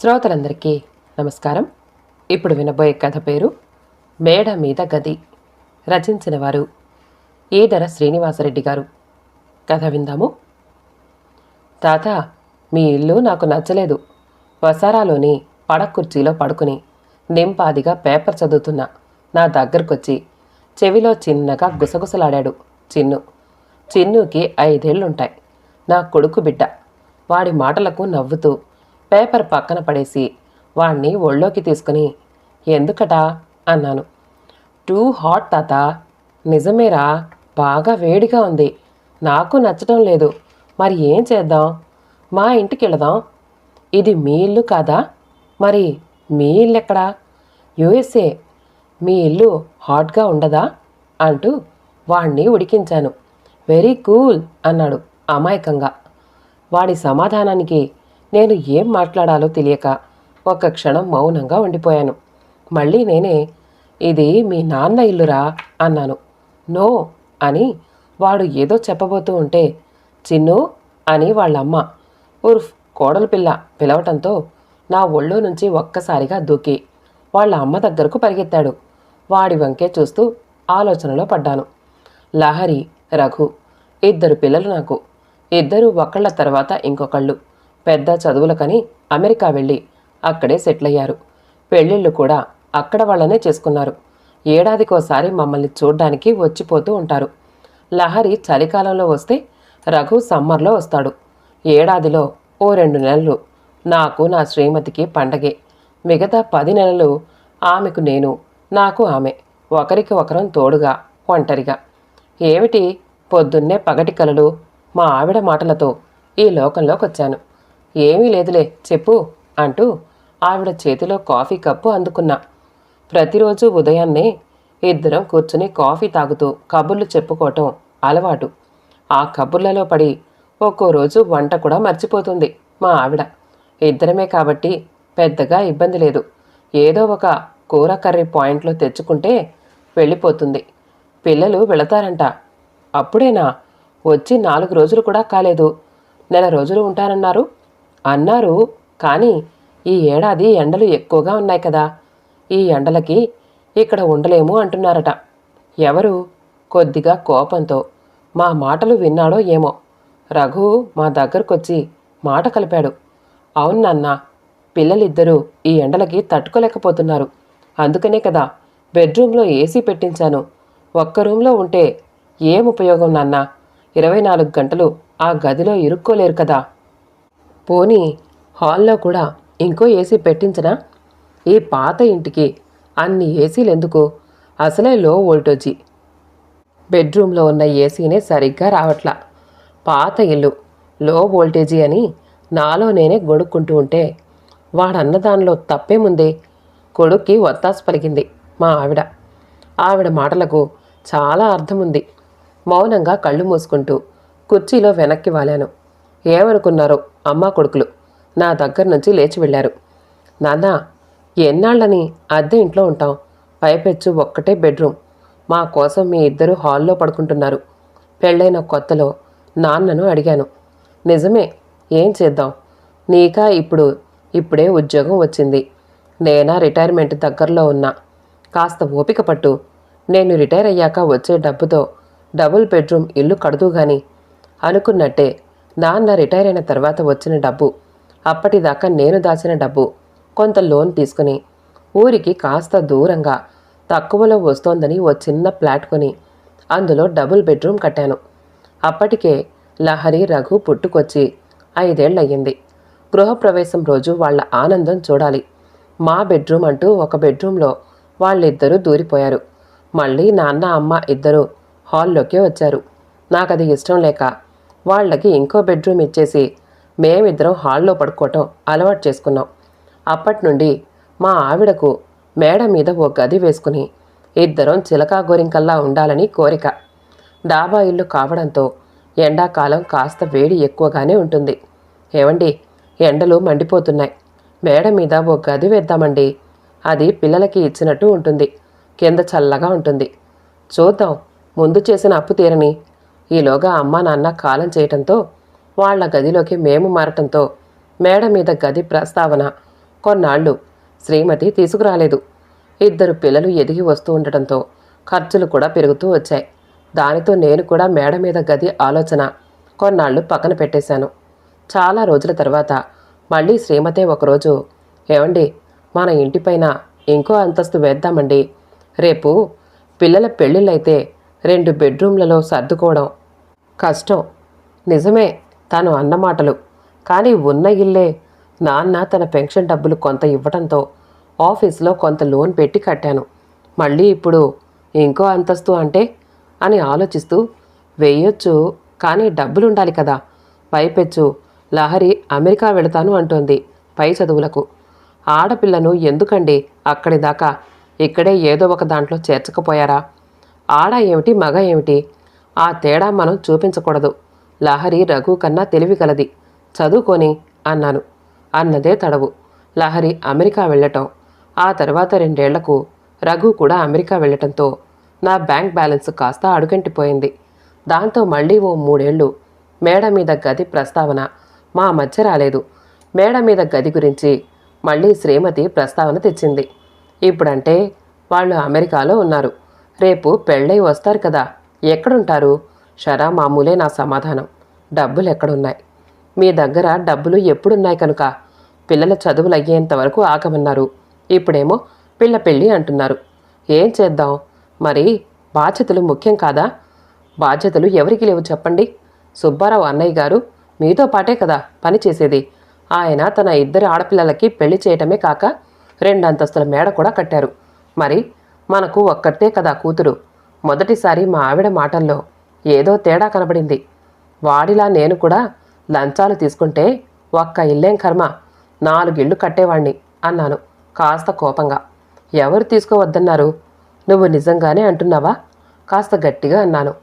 శ్రోతలందరికీ నమస్కారం. ఇప్పుడు వినబోయే కథ పేరు మేడ మీద గది. రచించిన వారు ఈదర శ్రీనివాసరెడ్డి గారు. కథ విందాము. తాత మీ ఇల్లు నాకు నచ్చలేదు. వసారాలోని పడకుర్చీలో పడుకుని నింపాదిగా పేపర్ చదువుతున్నా నా దగ్గరకొచ్చి చెవిలో చిన్నగా గుసగుసలాడాడు చిన్ను. చిన్నుకి ఐదేళ్ళుంటాయి నా కొడుకు బిడ్డ. వాడి మాటలకు నవ్వుతూ పేపర్ పక్కన పడేసి వాణ్ణి ఒళ్ళోకి తీసుకుని ఎందుకట? అన్నాను. టూ హాట్ తాత. నిజమేరా బాగా వేడిగా ఉంది. నాకు నచ్చటం లేదు. మరి ఏం చేద్దాం? మా ఇంటికి వెళదాం ఇది మీ ఇల్లు కాదా? మరి మీ ఇల్లు ఎక్కడా యుఎస్ఏ మీ ఇల్లు హాట్గా ఉండదా? అంటూ వాణ్ణి ఉడికించాను. వెరీ కూల్ అన్నాడు అమాయకంగా. వాడి సమాధానానికి నేను ఏం మాట్లాడాలో తెలియక ఒక్క క్షణం మౌనంగా ఉండిపోయాను. మళ్ళీ నేనే ఇది మీ నాన్న ఇల్లురా అన్నాను. నో అని వాడు ఏదో చెప్పబోతూ ఉంటే చిన్ను అని వాళ్ళమ్మ ఉర్ఫ్ కోడలు పిల్ల పిలవటంతో నా ఒళ్ళో నుంచి ఒక్కసారిగా దూకి వాళ్ళ అమ్మ దగ్గరకు పరిగెత్తాడు. వాడి వంకే చూస్తూ ఆలోచనలో పడ్డాను. లహరి రఘు ఇద్దరు పిల్లలు నాకు. ఇద్దరు ఒకళ్ళ తర్వాత ఇంకొకళ్ళు. పెద్ద చదువులకని అమెరికా వెళ్ళి అక్కడే సెటిల్ అయ్యారు పెళ్ళిళ్ళు కూడా అక్కడ వాళ్ళనే చేసుకున్నారు. ఏడాదికోసారి మమ్మల్ని చూడ్డానికి వచ్చిపోతూ ఉంటారు. లహరి చలికాలంలో వస్తే రఘు సమ్మర్లో వస్తాడు. ఏడాదిలో ఓ రెండు నెలలు నాకు నా శ్రీమతికి పండగే. మిగతా పది నెలలు ఆమెకు నేను నాకు ఆమె. ఒకరికి ఒకరం తోడుగా ఒంటరిగా. ఏమిటి పొద్దున్నే పగటి కలలు మా ఆవిడ మాటలతో ఈ లోకంలోకి వచ్చాను ఏమీ లేదులే చెప్పు అంటూ ఆవిడ చేతిలో కాఫీ కప్పు అందుకున్నా. ప్రతిరోజు ఉదయాన్నే ఇద్దరం కూర్చుని కాఫీ తాగుతూ కబుర్లు చెప్పుకోవటం అలవాటు. ఆ కబుర్లలో పడి ఒక్కో రోజు వంట కూడా మర్చిపోతుంది మా ఆవిడ. ఇద్దరమే కాబట్టి పెద్దగా ఇబ్బంది లేదు. ఏదో ఒక కూర కర్రీ పాయింట్లో తెచ్చుకుంటే వెళ్ళిపోతుంది. పిల్లలు వెళతారంట. అప్పుడేనా? వచ్చి నాలుగు రోజులు కూడా కాలేదు. నెల రోజులు ఉంటానన్నారు. అన్నారు. కానీ ఈ ఏడాది ఎండలు ఎక్కువగా ఉన్నాయి కదా. ఈ ఎండలకి ఇక్కడ ఉండలేము అంటున్నారట. ఎవరు? కొద్దిగా కోపంతో. మా మాటలు విన్నాడో ఏమో. రఘు మా దగ్గరకొచ్చి మాట కలిపాడు. అవును నాన్న పిల్లలిద్దరూ ఈ ఎండలకి తట్టుకోలేకపోతున్నారు. అందుకనే కదా బెడ్రూమ్లో ఏసీ పెట్టించాను. ఒక్క రూమ్లో ఉంటే ఏం ఉపయోగం నాన్న? ఇరవై నాలుగు గంటలు ఆ గదిలో ఇరుక్కోలేరు కదా. పోనీ హాల్లో కూడా ఇంకో ఏసీ పెట్టించనా? ఈ పాత ఇంటికి అన్ని ఏసీలు ఎందుకు? అసలే లో వోల్టేజీ. బెడ్రూమ్లో ఉన్న ఏసీనే సరిగ్గా రావట్లా. పాత ఇల్లు లో వోల్టేజీ అని నాలో నేనే గొడుక్కుంటూ ఉంటే వాడన్న దానిలో తప్పేముంది కొడుక్కి వత్తాసు పలికింది మా ఆవిడ. ఆవిడ మాటలకు చాలా అర్థం ఉంది మౌనంగా కళ్ళు మూసుకుంటూ కుర్చీలో వెనక్కి వాలాను. ఏమనుకున్నారో? అమ్మా కొడుకులు నా దగ్గర నుంచి లేచి వెళ్ళారు. నాన్న ఎన్నాళ్ళని అద్దె ఇంట్లో ఉంటాం పైపెచ్చు ఒక్కటే బెడ్రూమ్. మా కోసం మీ ఇద్దరు హాల్లో పడుకుంటున్నారు. పెళ్ళైన కొత్తలో నాన్నను అడిగాను. నిజమే ఏం చేద్దాం? నీకా ఇప్పుడు? ఇప్పుడే ఉద్యోగం వచ్చింది. నేనా రిటైర్మెంట్ దగ్గరలో ఉన్నా. కాస్త ఓపిక పట్టు. నేను రిటైర్ అయ్యాక వచ్చే డబ్బుతో డబుల్ బెడ్రూమ్ ఇల్లు కడదు గాని అనుకున్నట్టే నాన్న రిటైర్ అయిన తర్వాత వచ్చిన డబ్బు. అప్పటిదాకా నేను దాచిన డబ్బు. కొంత లోన్ తీసుకుని. ఊరికి కాస్త దూరంగా. తక్కువలో వస్తోందని ఓ చిన్న ఫ్లాట్ కొని. అందులో డబుల్ బెడ్రూమ్ కట్టాను. అప్పటికే లహరి రఘు పుట్టుకొచ్చి ఐదేళ్ళయ్యింది గృహప్రవేశం రోజు వాళ్ళ ఆనందం చూడాలి. మా బెడ్రూమ్ అంటూ ఒక బెడ్రూమ్లో వాళ్ళిద్దరూ దూరిపోయారు. మళ్ళీ నాన్న అమ్మ ఇద్దరూ హాల్లోకే వచ్చారు. నాకది ఇష్టం లేక వాళ్ళకి ఇంకో బెడ్రూమ్ ఇచ్చేసి మేమిద్దరం హాల్లో పడుకోవటం అలవాటు చేసుకున్నాం. అప్పటి నుండి మా ఆవిడకు మేడ మీద ఓ గది వేసుకుని ఇద్దరం చిలకా గోరింకల్లా ఉండాలని కోరిక. డాబా ఇల్లు కావడంతో ఎండాకాలం కాస్త వేడి ఎక్కువగానే ఉంటుంది. ఏమండి ఎండలు మండిపోతున్నాయి. మేడ మీద ఓ గది వేద్దామండి. అది పిల్లలకి ఇచ్చినట్టు ఉంటుంది. కింద చల్లగా ఉంటుంది. చూద్దాం ముందు చేసిన అప్పు తీరని ఈలోగా అమ్మా నాన్న కాలం చేయటంతో వాళ్ళ గదిలోకి మేము మారటంతో మేడ మీద గది ప్రస్తావన కొన్నాళ్ళు శ్రీమతి తీసుకురాలేదు. ఇద్దరు పిల్లలు ఎదిగి వస్తూ ఉండటంతో ఖర్చులు కూడా పెరుగుతూ వచ్చాయి. దానితో నేను కూడా మేడ మీద గది ఆలోచన కొన్నాళ్ళు పక్కన పెట్టేశాను. చాలా రోజుల తర్వాత మళ్ళీ శ్రీమతే ఒకరోజు ఏమండి మన ఇంటిపైన ఇంకో అంతస్తు వేద్దామండి. రేపు పిల్లల పెళ్ళిళ్ళైతే రెండు బెడ్రూమ్లలో సర్దుకోవడం కష్టం. నిజమే తను అన్నమాటలు కానీ ఉన్న ఇల్లే. నాన్న తన పెన్షన్ డబ్బులు కొంత ఇవ్వడంతో ఆఫీస్లో కొంత లోన్ పెట్టి కట్టాను. మళ్ళీ ఇప్పుడు ఇంకో అంతస్తు అంటే? అని ఆలోచిస్తూ వేయొచ్చు కానీ డబ్బులుండాలి కదా. పైపెచ్చు లహరి అమెరికా వెళతాను అంటోంది పై చదువులకు. ఆడపిల్లను ఎందుకండి అక్కడి దాకా? ఇక్కడే ఏదో ఒక దాంట్లో చేర్చకపోయారా? ఆడ ఏమిటి మగ ఏమిటి? ఆ తేడా మనం చూపించకూడదు. లహరి రఘు కన్నా తెలివి కలది చదువుకొని అన్నాను. అన్నదే తడవు. లహరి అమెరికా వెళ్ళటం. ఆ తర్వాత రెండేళ్ళకు రఘు కూడా అమెరికా వెళ్ళటంతో నా బ్యాంక్ బ్యాలెన్స్ కాస్త అడుగంటిపోయింది. దాంతో మళ్ళీ ఓ మూడేళ్ళు మేడ మీద గది ప్రస్తావన మా మధ్య రాలేదు. మేడ మీద గది గురించి మళ్ళీ శ్రీమతి ప్రస్తావన తెచ్చింది. ఇప్పుడంటే వాళ్ళు అమెరికాలో ఉన్నారు. రేపు పెళ్ళై వస్తారు కదా. ఎక్కడుంటారు? షరా మామూలే నా సమాధానం. డబ్బులు ఎక్కడున్నాయి? మీ దగ్గర డబ్బులు ఎప్పుడున్నాయి కనుక? పిల్లల చదువులు అయ్యేంత వరకు ఆగమన్నారు. ఇప్పుడేమో పిల్ల పెళ్ళి అంటున్నారు. ఏం చేద్దాం? మరి బాధ్యతలు ముఖ్యం కాదా? బాధ్యతలు ఎవరికి లేవు చెప్పండి. సుబ్బారావు అన్నయ్య గారు మీతో పాటే కదా పని చేసేది. ఆయన తన ఇద్దరు ఆడపిల్లలకి పెళ్ళి చేయటమే కాక రెండు అంతస్తుల మేడ కూడా కట్టారు. మరి మనకు ఒక్కటే కదా కూతురు. మొదటిసారి మా ఆవిడ మాటల్లో ఏదో తేడా కనబడింది. వాడిలా నేను కూడా లంచాలు తీసుకుంటే ఒక్క ఇల్లేం కర్మ. నాలుగిళ్ళు కట్టేవాణ్ణి అన్నాను కాస్త కోపంగా. ఎవరు తీసుకోవద్దన్నారు? నువ్వు నిజంగానే అంటున్నావా? కాస్త గట్టిగా అన్నాను.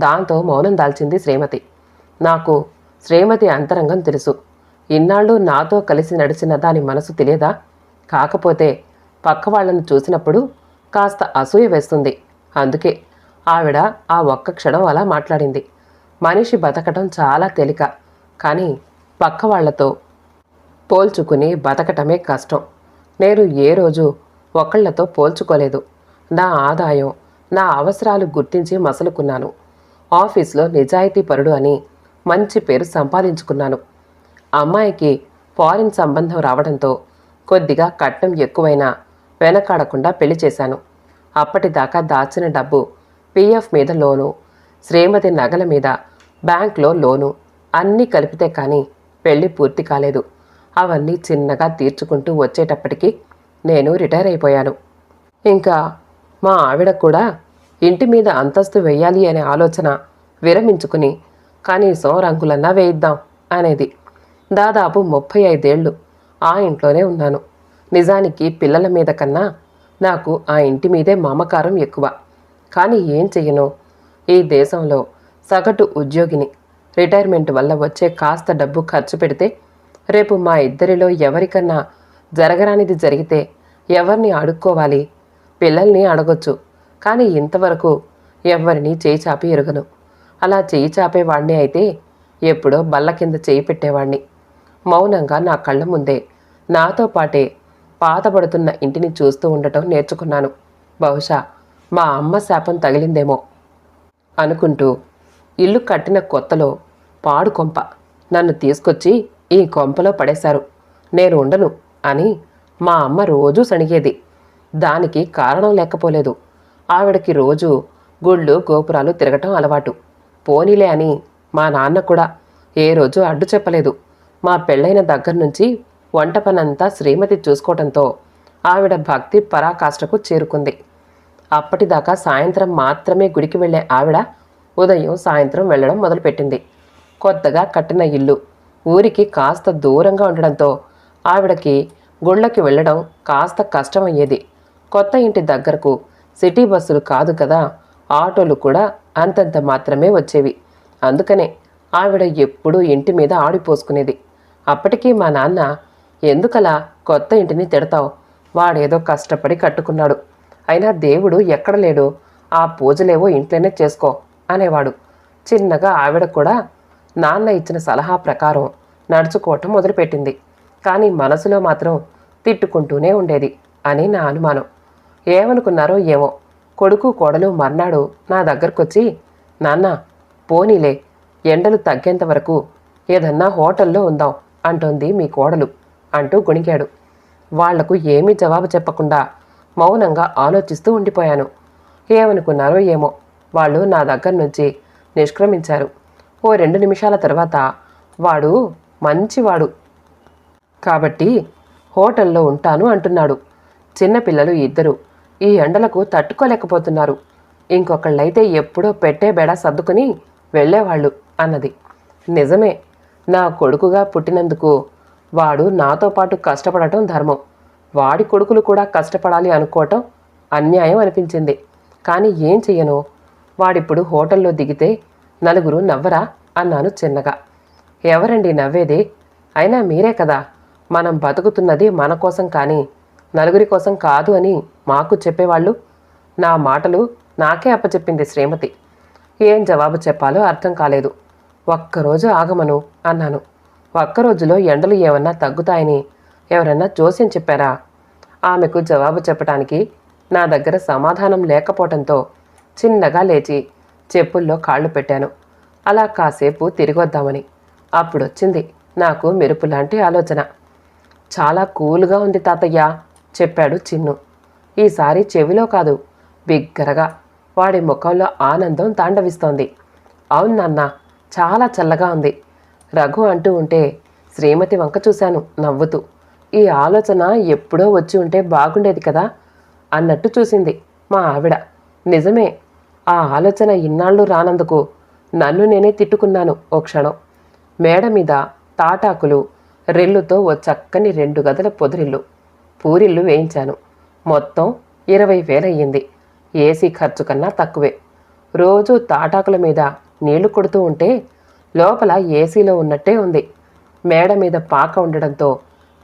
దాంతో మౌనం దాల్చింది శ్రీమతి. నాకు శ్రీమతి అంతరంగం తెలుసు. ఇన్నాళ్ళు నాతో కలిసి నడిచిన దాని మనసు తెలియదా? కాకపోతే పక్క వాళ్ళను చూసినప్పుడు కాస్త అసూయ వేస్తుంది. అందుకే ఆవిడ ఆ ఒక్క క్షణం అలా మాట్లాడింది. మనిషి బతకటం చాలా తేలిక. కానీ పక్క వాళ్ళతో పోల్చుకుని బతకటమే కష్టం. నేను ఏ రోజు ఒకళ్ళతో పోల్చుకోలేదు. నా ఆదాయం నా అవసరాలు గుర్తించి మసలుకున్నాను. ఆఫీస్లో నిజాయితీ పరుడు అని మంచి పేరు సంపాదించుకున్నాను. అమ్మాయికి ఫారిన్ సంబంధం రావడంతో కొద్దిగా కట్నం ఎక్కువైనా వెనకాడకుండా పెళ్ళి చేశాను. అప్పటిదాకా దాచిన డబ్బు పీఎఫ్ మీద లోను శ్రీమతి నగల మీద బ్యాంక్లో లోను అన్నీ కలిపితే కానీ పెళ్ళి పూర్తి కాలేదు. అవన్నీ చిన్నగా తీర్చుకుంటూ వచ్చేటప్పటికి నేను రిటైర్ అయిపోయాను. ఇంకా మా ఆవిడ కూడా ఇంటి మీద అంతస్తు వెయ్యాలి అనే ఆలోచన విరమించుకుని కనీసం రంగులన్నా వేయిద్దాం అనేది. దాదాపు ముప్పై ఐదేళ్ళు ఆ ఇంట్లోనే ఉన్నాను. నిజానికి పిల్లల మీద కన్నా నాకు ఆ ఇంటి మీదే మామకారం ఎక్కువ. కానీ ఏం చెయ్యను? ఈ దేశంలో సగటు ఉద్యోగిని రిటైర్మెంట్ వల్ల వచ్చే కాస్త డబ్బు ఖర్చు పెడితే రేపు మా ఇద్దరిలో ఎవరికన్నా జరగరానిది జరిగితే ఎవరిని అడుక్కోవాలి? పిల్లల్ని అడగొచ్చు కానీ ఇంతవరకు ఎవరిని చేయి చాపి ఎరుగను. అలా చేయిచాపేవాణ్ణి అయితే ఎప్పుడో బల్ల కింద చేయి పెట్టేవాణ్ణి. మౌనంగా నా కళ్ళ ముందే నాతో పాటే పాతబడుతున్న ఇంటిని చూస్తూ ఉండటం నేర్చుకున్నాను. బహుశా మా అమ్మ శాపం తగిలిందేమో అనుకుంటూ ఇల్లు కట్టిన కొత్తలో పాడు కొంప నన్ను తీసుకొచ్చి ఈ కొంపలో పడేశారు. నేను ఉండను అని మా అమ్మ రోజూ సణిగేది. దానికి కారణం లేకపోలేదు. ఆవిడకి రోజు గుళ్ళు గోపురాలు తిరగటం అలవాటు. పోనీలే అని మా నాన్న కూడా ఏ రోజు అడ్డు చెప్పలేదు. మా పెళ్ళైన దగ్గర నుంచి వంట పనంతా శ్రీమతి చూసుకోవటంతో ఆవిడ భక్తి పరాకాష్ఠకు చేరుకుంది. అప్పటిదాకా సాయంత్రం మాత్రమే గుడికి వెళ్ళే ఆవిడ ఉదయం సాయంత్రం వెళ్ళడం మొదలుపెట్టింది. కొత్తగా కట్టిన ఇల్లు ఊరికి కాస్త దూరంగా ఉండడంతో ఆవిడకి గుళ్ళకి వెళ్ళడం కాస్త కష్టమయ్యేది. కొత్త ఇంటి దగ్గరకు సిటీ బస్సులు కాదు కదా ఆటోలు కూడా అంతంత మాత్రమే వచ్చేవి. అందుకనే ఆవిడ ఎప్పుడూ ఇంటి మీద ఆడిపోసుకునేది. అప్పటికీ మా నాన్న ఎందుకలా? కొత్త ఇంటిని తిడతావు. వాడేదో కష్టపడి కట్టుకున్నాడు. అయినా దేవుడు ఎక్కడ లేడు? ఆ పూజలేవో ఇంట్లోనే చేసుకో అనేవాడు. చిన్నగా ఆవిడ కూడా నాన్న ఇచ్చిన సలహా ప్రకారం నడుచుకోవటం మొదలుపెట్టింది. కానీ మనసులో మాత్రం తిట్టుకుంటూనే ఉండేది అని నా అనుమానం. ఏమనుకున్నారో ఏమో. కొడుకు కోడలు మర్నాడు నా దగ్గరకొచ్చి నాన్న పోనీలే. ఎండలు తగ్గేంత వరకు ఏదన్నా హోటల్లో ఉందాం అంటోంది మీ కోడలు. అంటూ గుణికాడు వాళ్ళకు ఏమీ జవాబు చెప్పకుండా మౌనంగా ఆలోచిస్తూ ఉండిపోయాను. ఏమనుకున్నారో ఏమో. వాళ్ళు నా దగ్గర నుంచి నిష్క్రమించారు. ఓ రెండు నిమిషాల తర్వాత వాడు మంచివాడు. కాబట్టి హోటల్లో ఉంటాను అంటున్నాడు. చిన్నపిల్లలు ఇద్దరు. ఈ ఎండలకు తట్టుకోలేకపోతున్నారు. ఇంకొకళ్ళైతే ఎప్పుడో పెట్టే బెడ సర్దుకుని వెళ్ళేవాళ్ళు అన్నది. నిజమే. నా కొడుకుగా పుట్టినందుకు వాడు నాతో పాటు కష్టపడటం ధర్మం. వాడి కొడుకులు కూడా కష్టపడాలి అనుకోవటం అన్యాయం అనిపించింది. కానీ ఏం చెయ్యను? వాడిప్పుడు హోటల్లో దిగితే నలుగురు నవ్వరా? అన్నాను చిన్నగా. ఎవరండి నవ్వేది? అయినా మీరే కదా. మనం బతుకుతున్నది మన కోసం కానీ నలుగురి కోసం కాదు అని మాకు చెప్పేవాళ్ళు? నా మాటలు నాకే అప్పచెప్పింది శ్రీమతి. ఏం జవాబు చెప్పాలో అర్థం కాలేదు. ఒక్కరోజు ఆగమను అన్నాను. ఒక్కరోజులో ఎండలు ఏమన్నా తగ్గుతాయని ఎవరన్నా జోస్యం చెప్పారా? ఆమెకు జవాబు చెప్పటానికి నా దగ్గర సమాధానం లేకపోవటంతో చిన్నగా లేచి చెప్పుల్లో కాళ్ళు పెట్టాను. అలా కాసేపు తిరిగొద్దామని అప్పుడొచ్చింది నాకు మెరుపు లాంటి ఆలోచన. చాలా కూల్గా ఉంది తాతయ్య చెప్పాడు చిన్ను. ఈసారి చెవిలో కాదు బిగ్గరగా. వాడి ముఖంలో ఆనందం తాండవిస్తోంది. అవును నాన్న చాలా చల్లగా ఉంది. రఘు అంటూ ఉంటే శ్రీమతి వంక చూశాను నవ్వుతూ. ఈ ఆలోచన ఎప్పుడో వచ్చి ఉంటే బాగుండేది కదా అన్నట్టు చూసింది మా ఆవిడ. నిజమే ఆ ఆలోచన ఇన్నాళ్ళు రానందుకు నన్ను నేనే తిట్టుకున్నాను ఓ క్షణం. మేడ మీద తాటాకులు రెల్లుతో ఓ చక్కని రెండు గదుల పొదిరిల్లు పూరిల్లు వేయించాను. మొత్తం ఇరవై వేలయ్యింది ఏసీ ఖర్చు కన్నా తక్కువే. రోజు తాటాకుల మీద నీళ్ళు కొడుతూ ఉంటే లోపల ఏసీలో ఉన్నట్టే ఉంది. మేడ మీద పాక ఉండడంతో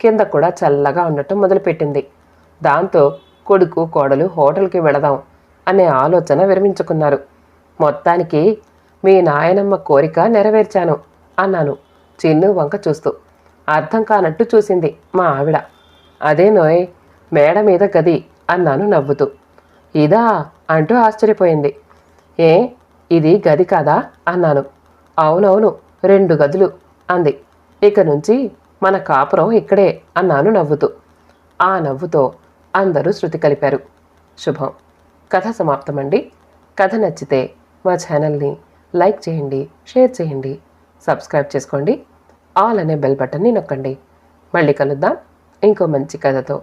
కింద కూడా చల్లగా ఉండటం మొదలుపెట్టింది. దాంతో కొడుకు కోడలు హోటల్కి వెళదాం అనే ఆలోచన విరమించుకున్నారు. మొత్తానికి మీ నాయనమ్మ కోరిక నెరవేర్చాను అన్నాను చిన్ను వంక చూస్తూ. అర్థం కానట్టు చూసింది మా ఆవిడ. అదే నోయ్ మేడ మీద గది అన్నాను నవ్వుతూ. ఇదా అంటూ ఆశ్చర్యపోయింది. ఏ ఇది గది కాదా? అన్నాను. అవునవును రెండు గదులు అంది. ఇక నుంచి మన కాపురం ఇక్కడే అన్నాను నవ్వుతూ. ఆ నవ్వుతో అందరూ శృతి కలిపారు. శుభం. కథ సమాప్తమండి. కథ నచ్చితే మా ఛానల్ని లైక్ చేయండి షేర్ చేయండి సబ్స్క్రైబ్ చేసుకోండి. ఆల్ అనే బెల్ బటన్ని నొక్కండి. మళ్ళీ కలుద్దాం. ఇంకో మంచి కథతో.